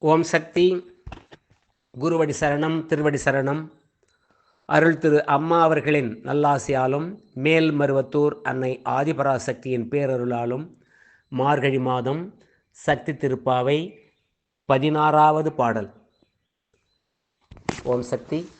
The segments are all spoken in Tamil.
ஓம் சக்தி. குருவடி சரணம் திருவடி சரணம். அருள் திரு அம்மா அவர்களின் நல்லாசியாலும் மேல் மருவத்தூர் அன்னை ஆதிபராசக்தியின் பேரருளாலும் மார்கழி மாதம் சக்தி திருப்பாவை பதினாறாவது பாடல். ஓம் சக்தி.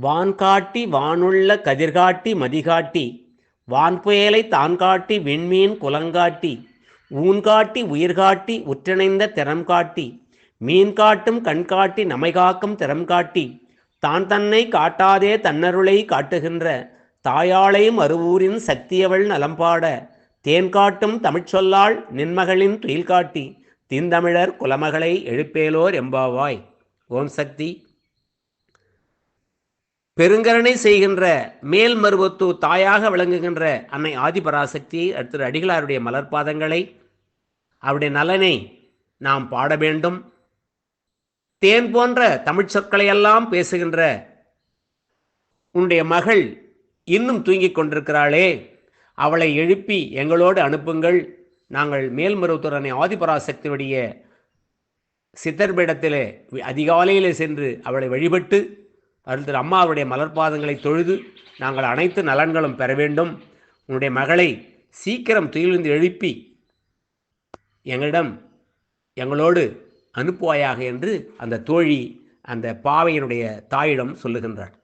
வான்காட்டி வானுள்ள கதிர்காட்டி மதிகாட்டி வான்புயலை தான் காட்டி விண்மீன் குலங்காட்டி ஊன்காட்டி உயிர்காட்டி உற்றிணைந்த திறம் காட்டி மீன் காட்டும் கண்காட்டி நமை காக்கும் திறம் காட்டி தான் தன்னை காட்டாதே தன்னருளை காட்டுகின்ற தாயாளை மறுவூரின் சக்தியவள் நலம்பாட தேன் காட்டும் தமிழ்ச்சொல்லாள் நின்மகளின் துயில் காட்டி தீந்தமிழர் குலமகளை எழுப்பேலோர் எம்பாவாய். ஓம் சக்தி. பெருங்கரணை செய்கின்ற மேல் மருவத்து தாயாக விளங்குகின்ற அன்னை ஆதிபராசக்தி அடுத்த அடிகளாருடைய மலர்பாதங்களை அவருடைய நலனை நாம் பாட வேண்டும். தேன் போன்ற தமிழ் சொற்களையெல்லாம் பேசுகின்ற உன்னுடைய மகள் இன்னும் தூங்கிக் கொண்டிருக்கிறாளே. அவளை எழுப்பி எங்களோடு அனுப்புங்கள். நாங்கள் மேல்மருவத்தூர் ஆதிபராசக்தியுடைய சித்தர்பீடத்திலே அதிகாலையிலே சென்று அவளை வழிபட்டு அருள் திரு அம்மாவுடைய மலர்பாதங்களை தொழுது நாங்கள் அனைத்து நலன்களும் பெற வேண்டும். உன்னுடைய மகளை சீக்கிரம் துயிலிருந்து எழுப்பி எங்களிடம் எங்களோடு அனுப்புவாயாக என்று அந்த தோழி அந்த பாவையினுடைய தாயிடம் சொல்லுகின்றார்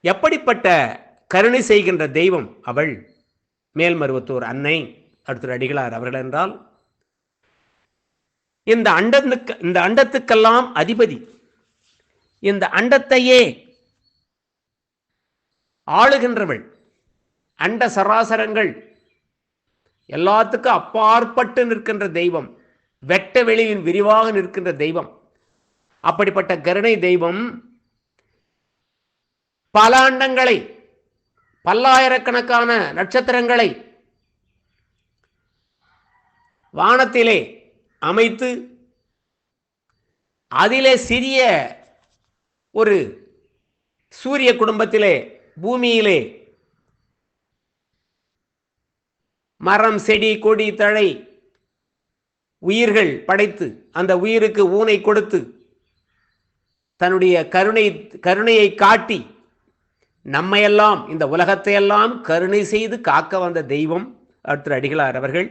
எப்படிப்பட்ட கருணை செய்கின்ற தெய்வம் அவள்? மேல்மருவத்தூர் அன்னை அடுத்த அடிகளார் அவர்கள் என்றால் இந்த அண்டத்துக்கு இந்த அண்டத்துக்கெல்லாம் அதிபதி. இந்த அண்டத்தையே ஆளுகின்றவள். அண்ட சராசரங்கள் எல்லாத்துக்கும் அப்பாற்பட்டு நிற்கின்ற தெய்வம் வெட்ட வெளியின் விரிவாக நிற்கின்ற தெய்வம். அப்படிப்பட்ட கருணை தெய்வம் பல அண்டங்களை பல்லாயிரக்கணக்கான நட்சத்திரங்களை வானத்திலே அமைத்து அதிலே சிறிய ஒரு சூரிய குடும்பத்திலே பூமியிலே மரம் செடி கொடி தழை உயிர்கள் படைத்து அந்த உயிருக்கு ஊனை கொடுத்து தன்னுடைய கருணை கருணையை காட்டி நம்மையெல்லாம் இந்த உலகத்தையெல்லாம் கருணை செய்து காக்க வந்த தெய்வம் அடுத்த அடிகளார் அவர்கள்.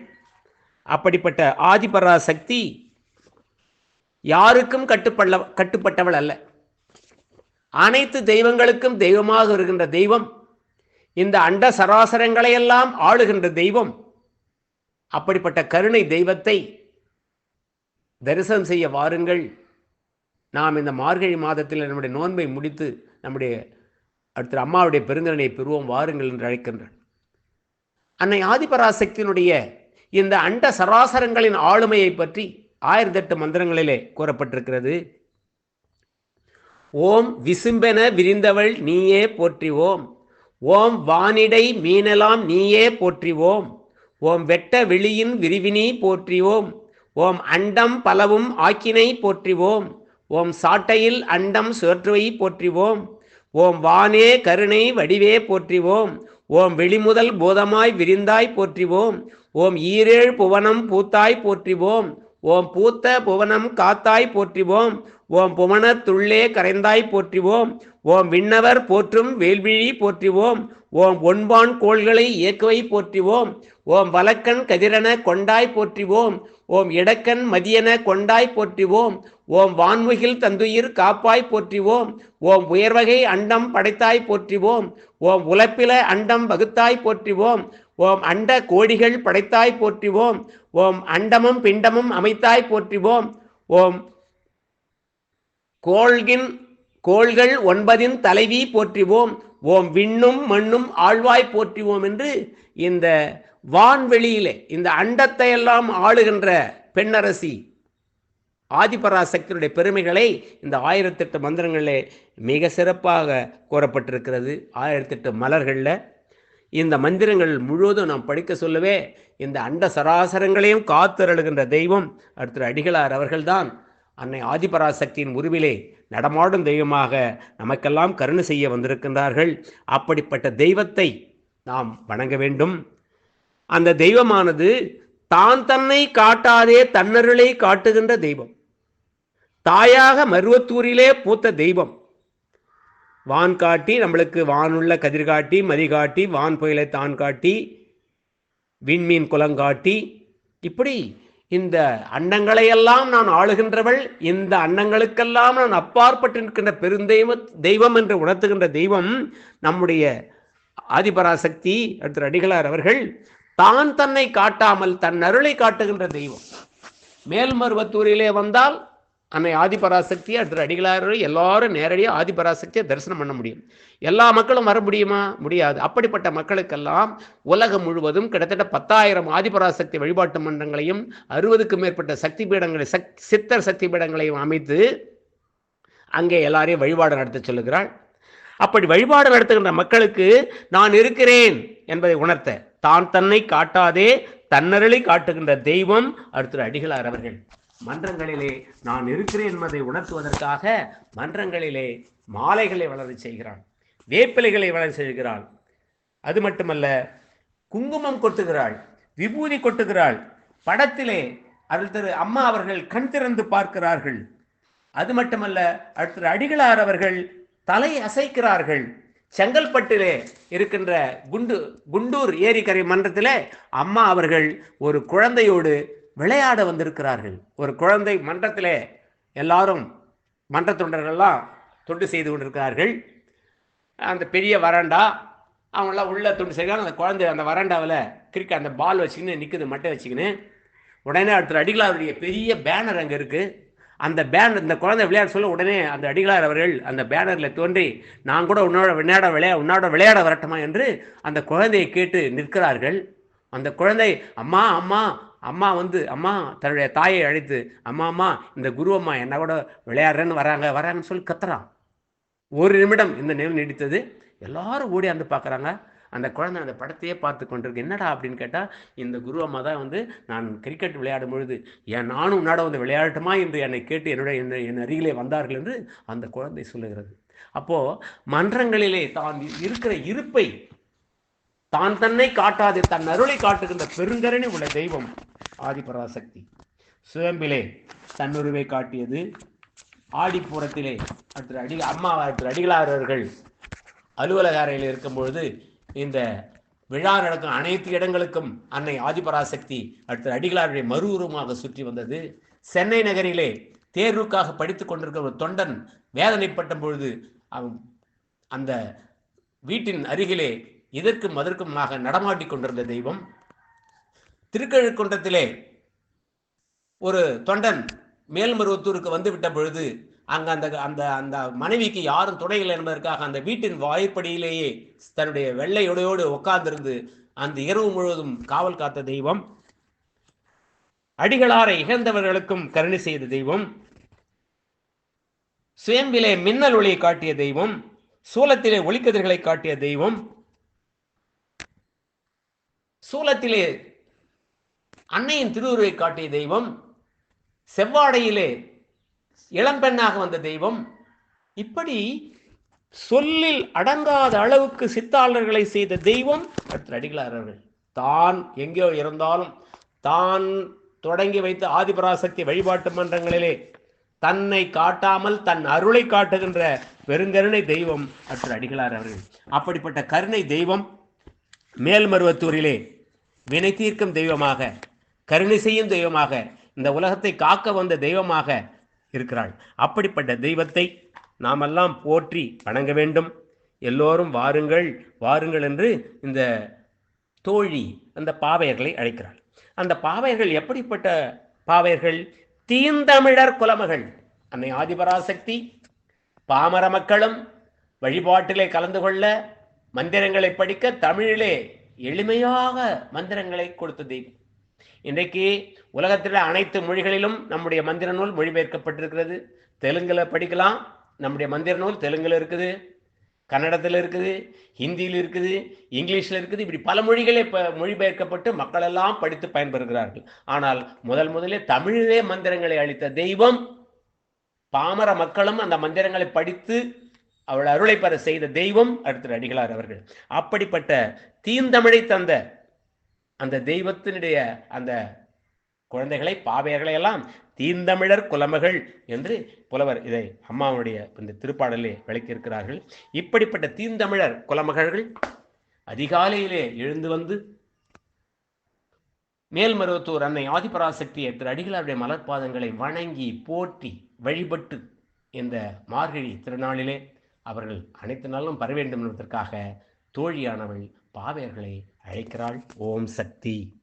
அப்படிப்பட்ட ஆதிபரா சக்தி யாருக்கும் கட்டுப்பட கட்டுப்பட்டவள் அல்ல. அனைத்து தெய்வங்களுக்கும் தெய்வமாக இருக்கின்ற தெய்வம் இந்த அண்ட சராசரங்களையெல்லாம் ஆளுகின்ற தெய்வம் அப்படிப்பட்ட கருணை தெய்வத்தை தரிசனம் செய்ய வாருங்கள். நாம் இந்த மார்கழி மாதத்தில் நம்முடைய நோன்பை முடித்து நம்முடைய அடுத்த அம்மாவுடைய பெருங்கரனை பெறுவோம் வாருங்கள் என்று அழைக்கின்றார் அன்னை ஆதிபராசக்தியினுடைய இந்த அண்ட சராசரங்களின் ஆளுமையை பற்றி ஆயிரத்தி எட்டு மந்திரங்களிலே கூறப்பட்டிருக்கிறது. ஓம் விசும்பென விரிந்தவள் நீயே போற்றிவோம் ஓம். ஓம் வானிடை மீனலாம் நீயே போற்றிவோம். ஓம் வெட்ட வெளியின் விரிவினி போற்றிவோம். ஓம் அண்டம் பலவும் ஆக்கினை போற்றிவோம். ஓம் சாட்டையில் அண்டம் சுழற்றுவை போற்றிவோம். ஓம் வானே கருணை வடிவே போற்றிவோம். ஓம் வெளிமுதல் போதமாய் விரிந்தாய் போற்றிவோம். ஓம் ஈரேழ் புவனம் பூத்தாய் போற்றிவோம். ஓம் பூத்த புவனம் காத்தாய் போற்றிவோம். ஓம் புவனத்துள்ளே கரைந்தாய் போற்றிவோம். ஓம் விண்ணவர் போற்றும் வேல்விழி போற்றிவோம். ஓம் ஒன்பான் கோள்களை இயக்குவை போற்றிவோம். ஓம் வலக்கண் கதிரென கொண்டாய் போற்றிவோம். ஓம் இடக்கண் மதியன கொண்டாய் போற்றிவோம். ஓம் வான்முகில் தந்துயிர் காப்பாய் போற்றிவோம். ஓம் உயர்வகை அண்டம் படைத்தாய் போற்றிவோம். ஓம் உலப்பில அண்டம் வகுத்தாய் போற்றிவோம். ஓம் அண்ட கோடிகள் படைத்தாய் போற்றிவோம். ஓம் அண்டமும் பிண்டமும் அமைத்தாய் போற்றிவோம். ஓம் கோள்கின் கோள்கள் ஒன்பதின் தலைவி போற்றிவோம். ஓம் விண்ணும் மண்ணும் ஆழ்வாய் போற்றிவோம் என்று இந்த வான்வெளியிலே இந்த அண்டத்தை எல்லாம் ஆளுகின்ற பெண்ணரசி ஆதிபராசக்தியுடைய பெருமைகளை இந்த ஆயிரத்தெட்டு மந்திரங்களிலே மிக சிறப்பாக கூறப்பட்டிருக்கிறது. ஆயிரத்தெட்டு மலர்களில் இந்த மந்திரங்கள் முழுவதும் நாம் படிக்க சொல்லவே இந்த அண்ட சராசரங்களையும் காத்தருளுகின்ற தெய்வம் அடுத்த அடிகளார் அவர்கள்தான். அன்னை ஆதிபராசக்தியின் உருவிலே நடமாடும் தெய்வமாக நமக்கெல்லாம் கருணை செய்ய வந்திருக்கின்றார்கள். அப்படிப்பட்ட தெய்வத்தை நாம் வணங்க வேண்டும். அந்த தெய்வமானது தான் தன்னை காட்டாதே தன்னருளை காட்டுகின்ற தெய்வம். தாயாக மருவத்தூரிலே பூத்த தெய்வம். வான் காட்டி நம்மளுக்கு வானுள்ள கதிர் காட்டி மதி காட்டி வான் புயலை தான் காட்டி விண்மீன் குலங்காட்டி இப்படி இந்த அண்டங்களையெல்லாம் நான் ஆளுகின்றவள் இந்த அண்டங்களுக்கெல்லாம் நான் அப்பாற்பட்டு நிற்கின்ற பெருந்தெய்வ தெய்வம் என்று உணர்த்துகின்ற தெய்வம் நம்முடைய ஆதிபராசக்தி அடுத்த அடிகளார் அவர்கள் தான் தன்னை காட்டாமல் தன் அருளை காட்டுகின்ற தெய்வம். மேல்மருவத்தூரிலே வந்தால் அன்னை ஆதிபராசக்தி அடுத்த அடிகளார் எல்லாரும் நேரடியாக ஆதிபராசக்தியை தரிசனம் பண்ண முடியும். எல்லா மக்களும் வர முடியுமா? முடியாது. அப்படிப்பட்ட மக்களுக்கெல்லாம் உலகம் முழுவதும் கிட்டத்தட்ட பத்தாயிரம் ஆதிபராசக்தி வழிபாட்டு மன்றங்களையும் அறுபதுக்கும் மேற்பட்ட சக்தி பீடங்களை சக் சித்தர் சக்தி பீடங்களையும் அமைத்து அங்கே எல்லாரையும் வழிபாடு நடத்த சொல்லுகிறாள். அப்படி வழிபாடு நடத்துகின்ற மக்களுக்கு நான் இருக்கிறேன் என்பதை உணர்த்த தான் தன்னை காட்டாதே தன்னருளை காட்டுகின்ற தெய்வம் அடுத்த அடிகளார் அவர்கள். மன்றங்களிலே நான் இருக்கிறேன் என்பதை உணர்த்துவதற்காக மன்றங்களிலே மாலைகளை வளரச் செய்கிறான். வேப்பிலைகளை வளர செய்கிறாள். அது மட்டுமல்ல குங்குமம் கொட்டுகிறாள் விபூதி கொட்டுகிறாள். படத்திலே அருள் திரு அம்மா அவர்கள் கண் திறந்து பார்க்கிறார்கள். அது மட்டுமல்ல அடுத்த அடிகளார் அவர்கள் தலை அசைக்கிறார்கள். செங்கல்பட்டிலே இருக்கின்ற குண்டு குண்டூர் ஏரிக்கரை மன்றத்திலே அம்மா அவர்கள் ஒரு குழந்தையோடு விளையாட வந்திருக்கிறார்கள். ஒரு குழந்தை மன்றத்திலே எல்லாரும் மன்ற தொண்டர்கள்லாம் தொண்டு செய்து கொண்டிருக்கிறார்கள். அந்த பெரிய வராண்டா அவங்களாம் உள்ள தொண்டு செய்கிறாங்க அந்த குழந்தை அந்த வராண்டாவில் கிரிக்கெட் அந்த பால் வச்சுக்கின்னு நிற்குது மட்டை வச்சுக்கின்னு. உடனே அடுத்த அடிகளாருடைய பெரிய பேனர் அங்கே இருக்குது அந்த பேனர் இந்த குழந்தை விளையாட சொல்ல உடனே அந்த அடிகளார் அவர்கள் அந்த பேனரில் தோன்றி நான் கூட உன்னோட விளையாட விளையா உன்னோட விளையாட வரட்டுமா? என்று அந்த குழந்தையை கேட்டு நிற்கிறார்கள். அந்த குழந்தை அம்மா அம்மா அம்மா வந்து அம்மா தன்னுடைய தாயை அழைத்து அம்மா அம்மா இந்த குரு அம்மா என்ன கூட விளையாடுறேன்னு வராங்க வராங்கன்னு சொல்லி கத்துறான் ஒரு நிமிடம் இந்த நிலை நீடித்தது. எல்லாரும் ஓடியாந்து பார்க்குறாங்க. அந்த குழந்தை அந்த படத்தையே பார்த்து கொண்டிருக்கு. என்னடா? அப்படின்னு கேட்டால் இந்த குரு அம்மா தான் வந்து நான் கிரிக்கெட் விளையாடும் பொழுது ஏன் நானும் உன்னோட வந்து விளையாடட்டுமா? என்று என்னை கேட்டு என்னுடைய என்னை என் அருகிலே வந்தார்கள் என்று அந்த குழந்தை சொல்லுகிறது. அப்போது மன்றங்களிலே தான் இருக்கிற இருப்பை தான் தன்னை காட்டாது தன் அருளை காட்டுகின்ற பெருங்கரணி உள்ள தெய்வம் ஆதிபராசக்தி. சுயம்பிலே தன்னுருவை காட்டியது ஆடிப்புறத்திலே அடுத்த அடி அம்மா அடுத்த அடிகளார் அவர்கள் அலுவலக அறையில் இருக்கும் பொழுது இந்த விழா நடக்கும் அனைத்து இடங்களுக்கும் அன்னை ஆதிபராசக்தி அடுத்த அடிகளாருடைய மறு உருவமாக சுற்றி வந்தது. சென்னை நகரிலே தேர்வுக்காக படித்துக் கொண்டிருக்கிற ஒரு தொண்டன் வேதனைப்பட்ட பொழுது அந்த வீட்டின் அருகிலே இதற்கும் அதற்குமாக நடமாட்டி கொண்டிருந்த தெய்வம் திருக்கழுக்குன்றத்திலே ஒரு தொண்டன் மேல்மருவத்தூருக்கு வந்து விட்ட பொழுது அங்க அந்த அந்த அந்த மனைவிக்கு யாரும் துணை இல்லை என்பதற்காக அந்த வீட்டின் வாய்ப்படியிலேயே தன்னுடைய வெள்ளையுடையோடு உட்கார்ந்திருந்து அந்த இரவு முழுவதும் காவல் காத்த தெய்வம் அடிகளாரை இகழ்ந்தவர்களுக்கும் கருணை செய்த தெய்வம் சுயம்பிலே மின்னல் ஒளியை காட்டிய தெய்வம் சூலத்திலே ஒளிக்கதிர்களை காட்டிய தெய்வம் சூலத்திலே அன்னையின் திருவுருவை காட்டிய தெய்வம் செவ்வாடையிலே இளம்பெண்ணாக வந்த தெய்வம். இப்படி சொல்லில் அடங்காத அளவுக்கு சித்தாளர்களை செய்த தெய்வம் அடுத்த அடிகளார் அவர்கள். தான் எங்கேயோ இருந்தாலும் தான் தொடங்கி வைத்த ஆதிபராசக்தி வழிபாட்டு மன்றங்களிலே தன்னை காட்டாமல் தன் அருளை காட்டுகின்ற பெருங்கருணை தெய்வம் அற்ற அடிகளார் அவர்கள். அப்படிப்பட்ட கருணை தெய்வம் மேல்மருவத்தூரிலே வினை தீர்க்கும் தெய்வமாக கருணை செய்யும் தெய்வமாக இந்த உலகத்தை காக்க வந்த தெய்வமாக இருக்கிறாள். அப்படிப்பட்ட தெய்வத்தை நாமெல்லாம் போற்றி வணங்க வேண்டும். எல்லோரும் வாருங்கள் வாருங்கள் என்று இந்த தோழி அந்த பாவையர்களை அழைக்கிறாள். அந்த பாவையர்கள் எப்படிப்பட்ட பாவையர்கள்? தீந்தமிழர் குலமகள். அன்னை ஆதிபராசக்தி பாமர மக்களும் வழிபாட்டிலே கலந்து கொள்ள மந்திரங்களை படிக்க தமிழிலே எளிமையாக மந்திரங்களை கொடுத்த தெய்வம். இன்றைக்கு உலகத்தில் அனைத்து மொழிகளிலும் நம்முடைய மந்திர நூல் மொழிபெயர்க்கப்பட்டிருக்கிறது. தெலுங்கில் படிக்கலாம். நம்முடைய மந்திர நூல் தெலுங்கில் இருக்குது கன்னடத்தில் இருக்குது ஹிந்தியில் இருக்குது இங்கிலீஷில் இருக்குது. இப்படி பல மொழிகளே இப்போ மொழிபெயர்க்கப்பட்டு மக்கள் எல்லாம் படித்து பயன்பெறுகிறார்கள். ஆனால் முதல் முதலே தமிழிலே மந்திரங்களை அளித்த தெய்வம் பாமர மக்களும் அந்த மந்திரங்களை படித்து அவள் அருளை பெற செய்த தெய்வம் அடுத்த அடிகளார் அவர்கள். அப்படிப்பட்ட தீந்தமிழை தந்த அந்த தெய்வத்தினுடைய அந்த குழந்தைகளை பாவையர்களை எல்லாம் தீந்தமிழர் குலமகள் என்று புலவர் இதை அம்மாவுடைய இந்த திருப்பாடலே விளக்கியிருக்கிறார்கள். இப்படிப்பட்ட தீந்தமிழர் குலமகள்கள் அதிகாலையிலே எழுந்து வந்து மேல்மருவத்தூர் அன்னை ஆதிபராசக்தி திரு அடிகளாருடைய மலர்பாதங்களை வணங்கி போற்றி வழிபட்டு இந்த மார்கழி திருநாளிலே அவர்கள் அனைத்து நாளும் வர வேண்டும் என்பதற்காக தோழியானவள் பாவையர்களை அழைக்கிறாள். ஓம் சக்தி.